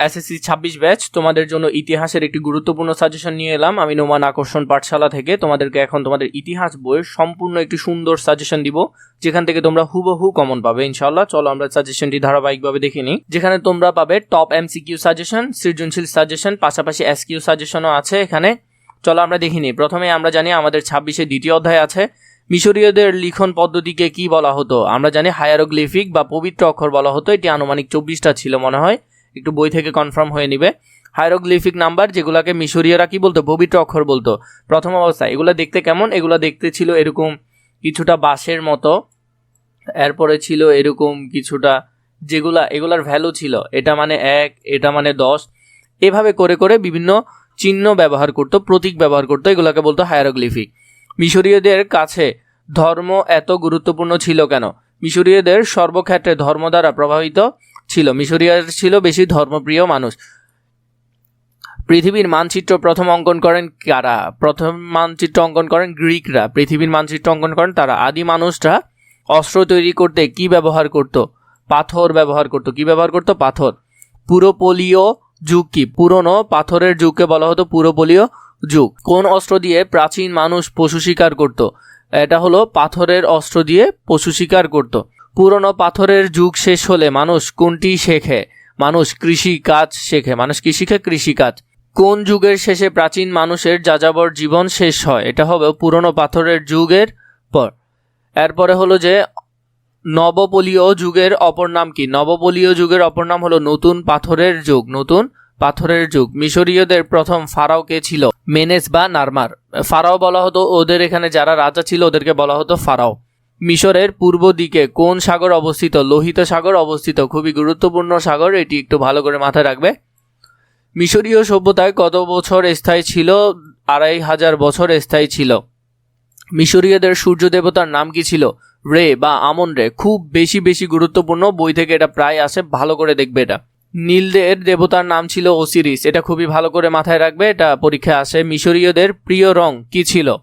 SSC ছাব্বিশ batch, তোমাদের জন্য ইতিহাসের একটি গুরুত্বপূর্ণ সাজেশন নিয়ে এলাম। আমি নোমান আকর্ষণ পাঠশালা থেকে তোমাদেরকে এখন তোমাদের ইতিহাস বইয়ের সম্পূর্ণ একটি সুন্দর সাজেশন দিব, যেখান থেকে তোমরা হুবহু কমন পাবে ইনশাল্লাহ চলো আমরা সাজেশনটি ধারাবাহিকভাবে দেখে নিই। যেখানে তোমরা পাবে টপ এমসিকিউ সাজেশন সৃজনশীল সাজেশন পাশাপাশি এসকিউ সাজেশনও আছে এখানে। চলো আমরা দেখে নিই। প্রথমে আমরা জানি আমাদের ছাব্বিশে দ্বিতীয় অধ্যায় আছে। মিশরীয়দের লিখন পদ্ধতিকে কি বলা হতো? আমরা জানি হায়ারোগ্লিফিক বা পবিত্র অক্ষর বলা হতো। এটি আনুমানিক চব্বিশটা ছিল মনে হয়। একটু বই থেকে কনফার্ম হয়ে নিবে। হায়ারোগ্লিফিক নাম্বার যেগুলোকে মিশরীয়রা কি বলতো? পবিত্র অক্ষর বলতো। প্রথম অবস্থায়, এগুলো দেখতে কেমন? এগুলো দেখতে ছিল এরকম কিছুটা বাঁশের মতো। এরপরে ছিল এরকম কিছুটা যেগুলা, এগুলার ভ্যালু ছিল। এটা মানে এক, এটা মানে দশ। এভাবে করে করে বিভিন্ন চিহ্ন ব্যবহার করতো, প্রতীক ব্যবহার করতো, এগুলোকে বলতো হায়ারোগ্লিফিক মিশরীয়দের কাছে ধর্ম এত গুরুত্বপূর্ণ ছিল কেন? মিশরীয়দের সর্বক্ষেত্রে ধর্ম দ্বারা প্রভাবিত ছিল মিশরীয় ছিল বেশি ধর্মপ্রিয় মানুষ। পৃথিবীর মানচিত্র প্রথম অঙ্কন করেন কারা? প্রথম মানচিত্র অঙ্কন করেন গ্রিকরা। পৃথিবীর মানচিত্র অঙ্কন করেন তারা। আদি মানুষরা অস্ত্র তৈরি করতে কি ব্যবহার করত? পাথর ব্যবহার করত। কি ব্যবহার করত? পাথর। পুরোপলীয় যুগ কি? পুরনো পাথরের যুগকে বলা হতো পুরোপলীয় যুগ। কোন অস্ত্র দিয়ে প্রাচীন মানুষ পশু শিকার করত? এটা হলো পাথরের অস্ত্র দিয়ে পশু শিকার করত। পুরনো পাথরের যুগ শেষ হলে মানুষ কোনটি শেখে? মানুষ কৃষি কাজ শেখে। মানুষ কি শিখে? কৃষি কাজ কোন যুগের শেষে প্রাচীন মানুষের যাযাবর জীবন শেষ হয়? এটা হবে পুরনো পাথরের যুগের পর। এরপরে হলো যে নবপলীয় যুগের অপর নাম কি? নবপলীয় যুগের অপর নাম হলো নতুন পাথরের যুগ। নতুন পাথরের যুগ। মিশরীয়দের প্রথম ফারাও কে ছিল? মেনেস বা নারমার। ফারাও বলা হতো ওদের এখানে যারা রাজা ছিল ওদেরকে বলা হতো ফারাও। মিশরের পূর্ব দিকে কোন সাগর অবস্থিত? লোহিত সাগর অবস্থিত। খুবই গুরুত্বপূর্ণ সাগর। এটি একটু ভালো করে মাথায় রাখবে। মিশরীয় সভ্যতায় কত বছর স্থায়ী ছিল? আড়াই হাজার বছর স্থায়ী ছিল। মিশরীয়দের সূর্য দেবতার নাম কি ছিল? রে বা আমন রে। খুব বেশি বেশি গুরুত্বপূর্ণ বই থেকে এটা প্রায় আসে। ভালো করে দেখবে এটা। নীলদের দেবতার নাম ছিল ওসিরিস এটা খুবই ভালো করে মাথায় রাখবে। এটা পরীক্ষায় আসে। মিশরীয়দের প্রিয় রং কি ছিল?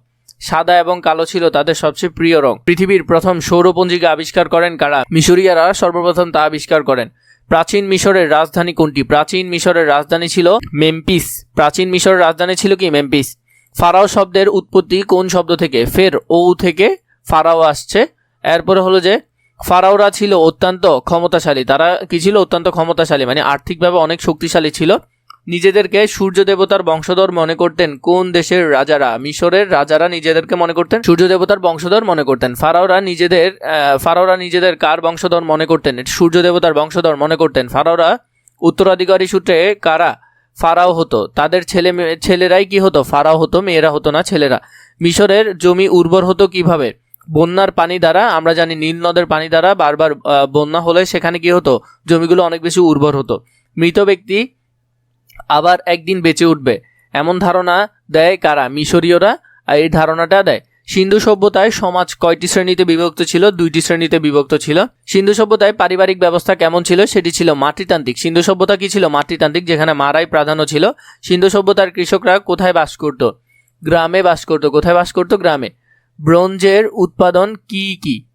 সাদা এবং কালো ছিল তাদের সবচেয়ে প্রিয় রং। পৃথিবীর প্রথম সৌরপঞ্জিকা আবিষ্কার করেন কারা? মিশরীয়রা সর্বপ্রথম তা আবিষ্কার করেন। প্রাচীন মিশরের রাজধানী কোনটি? প্রাচীন মিশরের রাজধানী ছিল মেম্পিস। প্রাচীন মিশরের রাজধানী ছিল কি? মেম্পিস। ফারাও শব্দের উৎপত্তি কোন শব্দ থেকে? ফের ও থেকে ফারাও আসছে। এরপরে হলো যে, ফারাওরা ছিল অত্যন্ত ক্ষমতাশালী। তারা কি ছিল? অত্যন্ত ক্ষমতাশালী মানে আর্থিকভাবে অনেক শক্তিশালী ছিল। নিজেদেরকে সূর্য দেবতার বংশধর মনে করতেন কোন দেশের রাজারা? মিশরের রাজারা নিজেদেরকে মনে করতেন? সূর্য দেবতার বংশধর মনে করতেন। ফারাওরা নিজেদের ফারাওরা নিজেদের কার বংশধর মনে করতেন? সূর্য দেবতার বংশধর মনে করতেন। ফারাওরা উত্তরাধিকারী সূত্রে কারা? ফারাও হতো। তাদের ছেলে ছেলেরাই কি হতো? ফারাও হতো, মেয়েরা হতো না, ছেলেরা। মিশরের জমি উর্বর হতো কীভাবে? বন্যার পানি দ্বারা, আমরা জানি নীল নদের পানি দ্বারা বারবার বন্যা হলে সেখানে কি হতো? জমিগুলো অনেক বেশি উর্বর হতো। মৃত ব্যক্তি আবার একদিন বেঁচে উঠবে। এমন ধারণা দেয় কারা? মিশরীয়রা? এই ধারণাটা দেয়। সিন্ধু সভ্যতায় সমাজ কয়টি শ্রেণীতে বিভক্ত ছিল? দুইটি শ্রেণীতে বিভক্ত ছিল। সিন্ধু সভ্যতায় পারিবারিক ব্যবস্থা কেমন ছিল? সেটি ছিল মাতৃতান্ত্রিক। সিন্ধু সভ্যতা কি ছিল? মাতৃতান্ত্রিক, যেখানে মারাই প্রাধান্য ছিল। সিন্ধু সভ্যতার কৃষকরা কোথায় বাস করত? গ্রামে বাস করত। কোথায় বাস করত? গ্রামে। ব্রোঞ্জের উৎপাদন কি কি?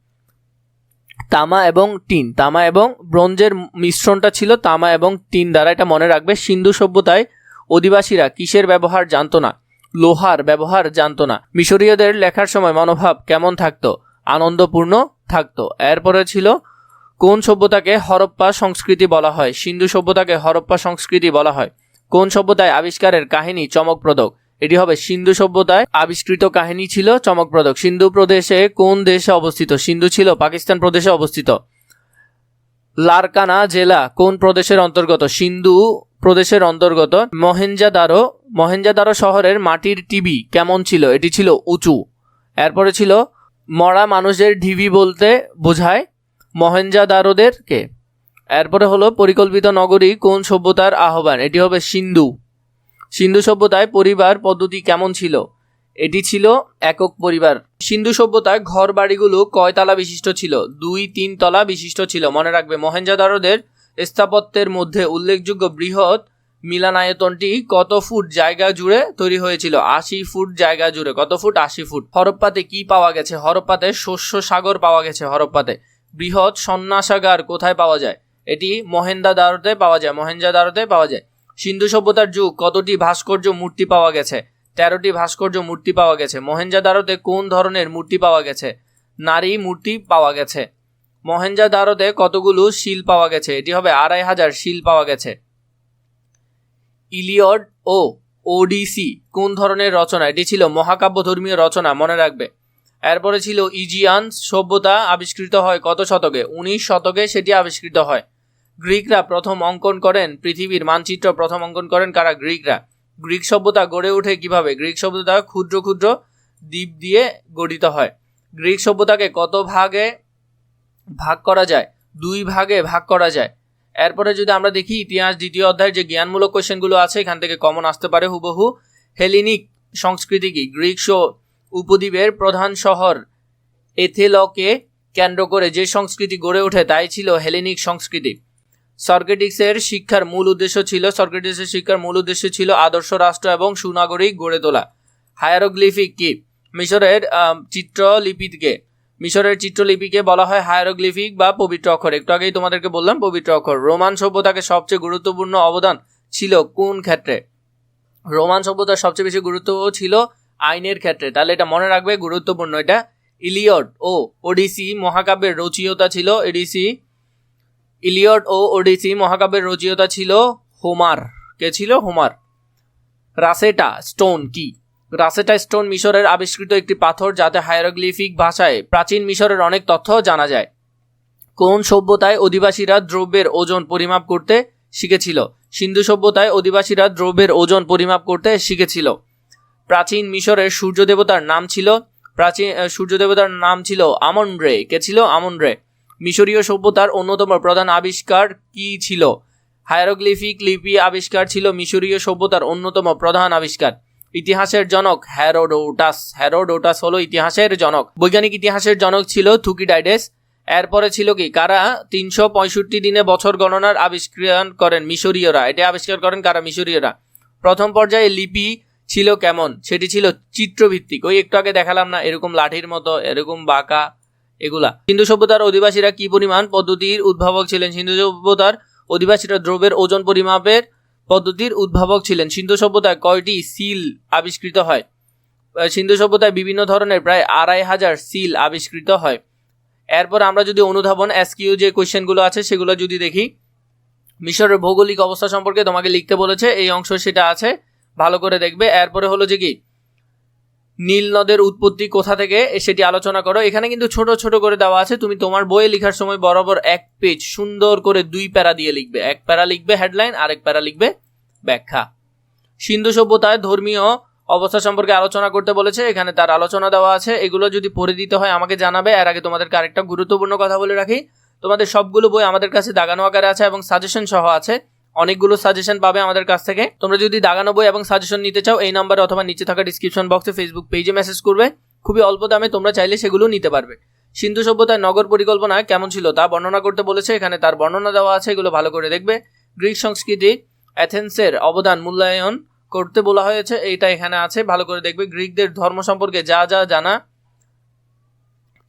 তামা এবং টিন। তামা এবং ব্রোঞ্জের মিশ্রণটা ছিল তামা এবং টিন দ্বারা এটা মনে রাখবে। সিন্ধু সভ্যতায় অধিবাসীরা কিসের ব্যবহার জানতো না? লোহার ব্যবহার জানতো না। মিশরীয়দের লেখার সময় মনোভাব কেমন থাকতো? আনন্দপূর্ণ থাকতো। এরপরে ছিল কোন সভ্যতাকে হরপ্পা সংস্কৃতি বলা হয়? সিন্ধু সভ্যতাকে হরপ্পা সংস্কৃতি বলা হয়। কোন সভ্যতায় আবিষ্কারের কাহিনী চমকপ্রদক এটি হবে সিন্ধু সভ্যতায় আবিষ্কৃত কাহিনী ছিল চমকপ্রদক। সিন্ধু প্রদেশে কোন দেশে অবস্থিত? সিন্ধু ছিল পাকিস্তান প্রদেশে অবস্থিত। লারকানা জেলা কোন প্রদেশের অন্তর্গত? সিন্ধু প্রদেশের অন্তর্গত মহেঞ্জাদারো মহেঞ্জাদারো শহরের মাটির টিভি কেমন ছিল? এটি ছিল উঁচু। এরপরে ছিল মরা মানুষের ঢিবি বলতে বোঝায় মহেঞ্জাদারোদেরকে। এরপরে হলো পরিকল্পিত নগরী কোন সভ্যতার আহ্বান? এটি হবে সিন্ধু। সিন্ধু সভ্যতায় পরিবার পদ্ধতি কেমন ছিল? এটি ছিল একক পরিবার। সিন্ধু সভ্যতায় ঘর বাড়িগুলো কয় তলা বিশিষ্ট ছিল? দুই, তিন তলা বিশিষ্ট ছিল। মনে রাখবে মহেঞ্জাদারোদের স্থাপত্যের মধ্যে উল্লেখযোগ্য বৃহৎ মিলানায়তনটি কত ফুট জায়গা জুড়ে তৈরি হয়েছিল? আশি ফুট জায়গা জুড়ে। কত ফুট? আশি ফুট। হরপ্পাতে কি পাওয়া গেছে? হরপ্পাতে শস্য সাগর পাওয়া গেছে হরপ্পাতে। বৃহৎ সন্ন্যাসাগার কোথায় পাওয়া যায়? এটি মহেন্দাদারোতে পাওয়া যায়। মহেঞ্জাদারোতে পাওয়া যায়। সিন্ধু সভ্যতার যুগ কতটি ভাস্কর্য মূর্তি পাওয়া গেছে? তেরোটি ভাস্কর্য মূর্তি পাওয়া গেছে। মহেঞ্জাদারোতে কোন ধরনের মূর্তি পাওয়া গেছে? নারী মূর্তি পাওয়া গেছে। মহেঞ্জাদারোতে কতগুলো শিল পাওয়া গেছে? এটি হবে আড়াই হাজার শিল পাওয়া গেছে। ইলিয়ড ও ওডিসি কোন ধরনের রচনা? এটি ছিল মহাকাব্য ধর্মীয় রচনা, মনে রাখবে। এরপরে ছিল ইজিয়ান সভ্যতা আবিষ্কৃত হয় কত শতকে? উনিশ শতকে সেটি আবিষ্কৃত হয়। গ্রিকরা প্রথম অঙ্কন করেন, পৃথিবীর মানচিত্র প্রথম অঙ্কন করেন কারা? গ্রিকরা। গ্রিক সভ্যতা গড়ে ওঠে কীভাবে? গ্রিক সভ্যতা ক্ষুদ্র ক্ষুদ্র দ্বীপ দিয়ে গঠিত হয়। গ্রিক সভ্যতাকে কত ভাগে ভাগ করা যায়? দুই ভাগে ভাগ করা যায়। এরপরে যদি আমরা দেখি ইতিহাস দ্বিতীয় অধ্যায়ের যে জ্ঞানমূলক কোয়েশ্চেনগুলো আছে, এখান থেকে কমন আসতে পারে হুবহু হেলিনিক সংস্কৃতি কি? গ্রিক শো উপদ্বীপের প্রধান শহর এথেলকে কেন্দ্র করে যে সংস্কৃতি গড়ে ওঠে, তাই ছিল হেলেনিক সংস্কৃতি। সর্কেটিক্সের শিক্ষার মূল উদ্দেশ্য ছিল, সর্কেটিক্সের শিক্ষার মূল উদ্দেশ্য ছিল আদর্শ রাষ্ট্র এবং সুনাগরিক গড়ে তোলা। হায়ারোগ্লিফিক কি? মিশরের চিত্রলিপিকে মিশরের চিত্রলিপিকে বলা হয় হায়ারোগ্লিফিক বা পবিত্র অক্ষর। একটু আগেই তোমাদেরকে বললাম, পবিত্র অক্ষর। রোমান সভ্যতাকে সবচেয়ে গুরুত্বপূর্ণ অবদান ছিল কোন ক্ষেত্রে? রোমান সভ্যতার সবচেয়ে বেশি গুরুত্ব ছিল আইনের ক্ষেত্রে। তাহলে এটা মনে রাখবে, গুরুত্বপূর্ণ। এটা ইলিয়ড ও ওডিসি মহাকাব্যের রচয়িতা ছিল, এডিসি ইলিয়ড ও ওডিসি মহাকাব্যের রচয়িতা ছিল হোমার। কে ছিল? হোমার। রাসেটা স্টোন কি? রাসেটা স্টোন মিশরের আবিষ্কৃত একটি পাথর যাতে হায়ারোগ্লিফিক ভাষায় প্রাচীন মিশরের অনেক তথ্য জানা যায়। কোন সভ্যতায় অধিবাসীরা দ্রব্যের ওজন পরিমাপ করতে শিখেছিল? সিন্ধু সভ্যতায় অধিবাসীরা দ্রব্যের ওজন পরিমাপ করতে শিখেছিল। প্রাচীন মিশরের সূর্য দেবতার নাম ছিল প্রাচীন সূর্য দেবতার নাম ছিল আমন রে কে ছিল? আমন রে মিশরীয় সভ্যতার অন্যতম প্রধান আবিষ্কার কি ছিল? হায়ারোগ্লিফিক লিপি আবিষ্কার ছিল মিশরীয় সভ্যতার অন্যতম প্রধান আবিষ্কার। ইতিহাসের জনক হ্যারোডোটাস হ্যারোডোটাস হলো ইতিহাসের জনক। বৈজ্ঞানিক ইতিহাসের জনক ছিল থুকিডাইডেস। এরপরে ছিল কি? কারা? তিনশো পঁয়ষট্টি দিনে বছর গণনার আবিষ্কার করেন মিশরীয়রা। এটা আবিষ্কার করেন কারা? মিশরীয়রা। প্রথম পর্যায়ে লিপি ছিল কেমন? সেটি ছিল চিত্রভিত্তিক। ওই একটু আগে দেখালাম না, এরকম লাঠির মতো, এরকম বাঁকা এগুলা। সিন্ধু সভ্যতার অধিবাসীরা কি পরিমাণ পদ্ধতির উদ্ভাবক ছিলেন? সিন্ধু সভ্যতার অধিবাসীরা দ্রব্যের ওজন পরিমাপের পদ্ধতির উদ্ভাবক ছিলেন। সিন্ধু সভ্যতায় কয়টি সিল আবিষ্কৃত হয়? সিন্ধু সভ্যতায় বিভিন্ন ধরনের প্রায় আড়াই হাজার সিল আবিষ্কৃত হয়। এরপর আমরা যদি অনুধাবন এসকিউ যে কোয়েশ্চেনগুলো আছে, সেগুলো যদি দেখি। মিশরের ভৌগোলিক অবস্থা সম্পর্কে তোমাকে লিখতে বলেছে, এই অংশ সেটা আছে, ভালো করে দেখবে। এরপরে হলো যে কি? নীল নদের উৎপত্তি কোথা থেকে সেটি আলোচনা করো। এখানে কিন্তু ছোট ছোট করে দেওয়া আছে। তুমি তোমার বইয়ে লেখার সময় বরাবর এক পেজ সুন্দর করে দুই প্যারা দিয়ে লিখবে। এক প্যারা লিখবে হেডলাইন আর এক প্যারা লিখবে ব্যাখ্যা। সিন্ধু সভ্যতায় ধর্মীয় অবস্থা সম্পর্কে আলোচনা করতে বলেছে। এখানে তার আলোচনা দেওয়া আছে। এগুলো যদি পড়ে দিতে হয়, আমাকে জানাবে। এর আগে তোমাদেরকে আরেকটা গুরুত্বপূর্ণ কথা বলে রাখি। তোমাদের সবগুলো বই আমাদের কাছে দাগানো আকারে আছে এবং সাজেশন সহ আছে। অনেকগুলো সাজেশন পাবে আমাদের কাছ থেকে। তোমরা যদি দাগানো বই এবং সাজেশন নিতে চাও, এই নাম্বারে অথবা নিচে থাকা ডিসক্রিপশন বক্সে ফেসবুক পেজে মেসেজ করবে। খুবই অল্প দামে তোমরা চাইলে সেগুলো নিতে পারবে। সিন্ধু সভ্যতায় নগর পরিকল্পনা কেমন ছিল তা বর্ণনা করতে বলেছে। এখানে তার বর্ণনা দেওয়া আছে, এগুলো ভালো করে দেখবে। গ্রিক সংস্কৃতি, অ্যাথেন্সের অবদান মূল্যায়ন করতে বলা হয়েছে, এইটা এখানে আছে, ভালো করে দেখবে। গ্রিকদের ধর্ম সম্পর্কে যা যা জানা,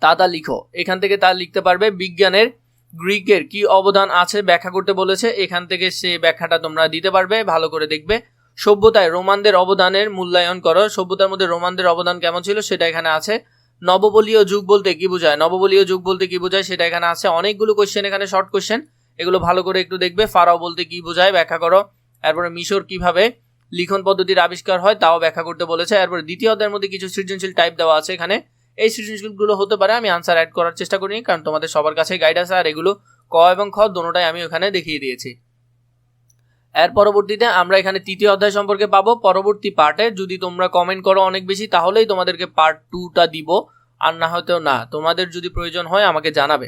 তা তা লিখো। এখান থেকে তা লিখতে পারবে। বিজ্ঞানের গ্রিকের কি অবদান আছে ব্যাখ্যা করতে বলেছে, এখান থেকে সে ব্যাখ্যাটা তোমরা দিতে পারবে, ভালো করে দেখবে। সভ্যতায় রোমানদের অবদানের মূল্যায়ন করো। সভ্যতার মধ্যে রোমানদের অবদান কেমন ছিল সেটা এখানে আছে। নববলীয় যুগ বলতে কি বোঝায়? নববলীয় যুগ বলতে কি বোঝায় সেটা এখানে আছে। অনেকগুলো কোশ্চেন এখানে শর্ট কোশ্চেন এগুলো ভালো করে একটু দেখবে। ফারাও বলতে কি বোঝায় ব্যাখ্যা করো। এরপরে মিশর কীভাবে লিখন পদ্ধতির আবিষ্কার হয় তাও ব্যাখ্যা করতে বলেছে। এরপর দ্বিতীয় অধ্যায়ের মধ্যে কিছু সৃজনশীল টাইপ দেওয়া আছে এখানে। এই সৃজনশীলগুলো হতে পারে, আমি আনসার অ্যাড করার চেষ্টা করিনি কারণ তোমাদের সবার কাছে গাইড আছে আর এগুলো ক এবং খ দোনোটাই আমি ওখানে দেখিয়ে দিয়েছি। এর পরবর্তীতে আমরা এখানে তৃতীয় অধ্যায় সম্পর্কে পাবো। পরবর্তী পার্টে যদি তোমরা কমেন্ট করো অনেক বেশি, তাহলেই তোমাদেরকে পার্ট টুটা দিব, আর না হয়তো না, তোমাদের যদি প্রয়োজন হয় আমাকে জানাবে।